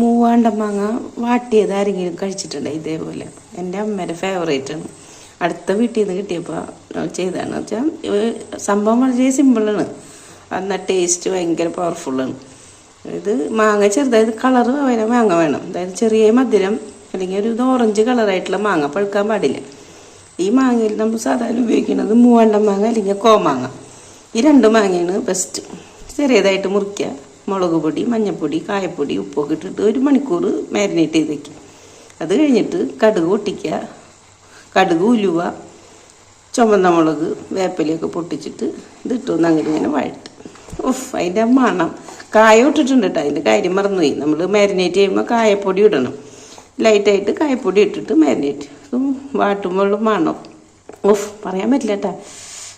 മൂവാണ്ടൻ മാങ്ങ വാട്ടിയത് ആരെങ്കിലും കഴിച്ചിട്ടുണ്ടോ ഇതേപോലെ? എന്റെ അമ്മയുടെ ഫേവറേറ്റ് ആണ്. അടുത്ത വീട്ടിൽ നിന്ന് കിട്ടിയപ്പോൾ ചെയ്തതാണ്. വെച്ചാൽ സംഭവം വളരെ സിമ്പിളാണ് എന്നാൽ ടേസ്റ്റ് ഭയങ്കര പവർഫുള്ളാണ് ഇത് മാങ്ങ ചെറുതായത് കളർ വരെ മാങ്ങ വേണം. അതായത് ചെറിയ മധുരം അല്ലെങ്കിൽ ഒരു ഇത് ഓറഞ്ച് കളറായിട്ടുള്ള മാങ്ങ പഴുക്കാൻ പാടില്ല. ഈ മാങ്ങയിൽ നമ്മൾ സാധാരണ ഉപയോഗിക്കുന്നത് മൂവാണ്ട മാങ്ങ അല്ലെങ്കിൽ കോമാങ്ങ. ഈ രണ്ട് മാങ്ങയാണ് ബെസ്റ്റ് ചെറിയതായിട്ട് മുറിക്കുക മുളക് പൊടി മഞ്ഞൾപ്പൊടി കായപ്പൊടി ഉപ്പൊക്കെ ഇട്ടിട്ട് ഒരു മണിക്കൂർ മാരിനേറ്റ് ചെയ്ത് വെക്കും. അത് കഴിഞ്ഞിട്ട് കടുക് പൊട്ടിക്കുക. കടുക് ഉലുവ ചുമന്ന മുളക് വേപ്പിലയൊക്കെ പൊട്ടിച്ചിട്ട് ഇതിട്ടൊന്ന് അങ്ങനെ ഇങ്ങനെ വഴട്ട് ഉഫ് അതിന്റെ മണം. കായ ഇട്ടിട്ടുണ്ട് കേട്ടോ അതിന്റെ കാര്യം മറന്നുപോയി. നമ്മൾ മാരിനേറ്റ് ചെയ്യുമ്പോൾ കായപ്പൊടി ഇടണം. ലൈറ്റായിട്ട് കായപ്പൊടി ഇട്ടിട്ട് മാരിനേറ്റ് വാട്ടുമ്പോൾ മണം. ഉഫ് പറയാൻ പറ്റില്ല കേട്ടാ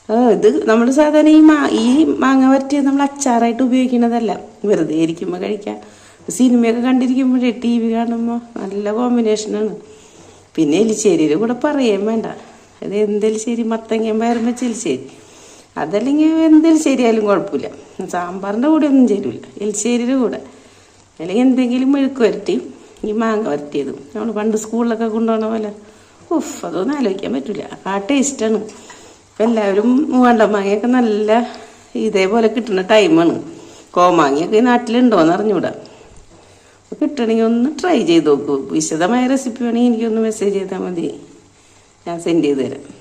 ഇത് നമ്മൾ സാധാരണ ഈ മാ ഈ മാങ്ങ വരട്ടിയത് നമ്മൾ അച്ചാറായിട്ട് ഉപയോഗിക്കുന്നതല്ല വെറുതെ ഇരിക്കുമ്പോൾ കഴിക്കാം. സിനിമയൊക്കെ കണ്ടിരിക്കുമ്പോഴേ ടി വി കാണുമ്പോൾ നല്ല കോമ്പിനേഷനാണ് പിന്നെ എലിശ്ശേരിയുടെ കൂടെ പറയാൻ വേണ്ട. അത് എന്തെലിശ്ശേരി മത്തങ്ങയും പയറും വെച്ച എലിശ്ശേരി. അതല്ലെങ്കിൽ എന്തെലിശ്ശേരി ആയാലും കുഴപ്പമില്ല. സാമ്പാറിന്റെ കൂടെ ഒന്നും ചേരില്ല എലിശ്ശേരിയുടെ കൂടെ. അല്ലെങ്കിൽ എന്തെങ്കിലും മെഴുക്ക് വരട്ടി ഈ മാങ്ങ വരട്ടിയതും. നമ്മൾ പണ്ട് സ്കൂളിലൊക്കെ കൊണ്ടുപോകണ പോലെ. ഉഫ് അതൊന്നും ആലോചിക്കാൻ പറ്റില്ല ആ ടേസ്റ്റാണ് ഇപ്പം എല്ലാവരും മൂവാണ്ടമാങ്ങയൊക്കെ നല്ല ഇതേപോലെ കിട്ടുന്ന ടൈമാണ്. കോമാങ്ങയൊക്കെ ഈ നാട്ടിലുണ്ടോയെന്ന് അറിഞ്ഞൂടാ. അപ്പോൾ കിട്ടണമെങ്കിൽ ഒന്ന് ട്രൈ ചെയ്ത് നോക്കൂ. വിശദമായ റെസിപ്പി വേണമെങ്കിൽ എനിക്കൊന്ന് മെസ്സേജ് ചെയ്താൽ മതി. ഞാൻ സെൻഡ് ചെയ്ത് തരാം.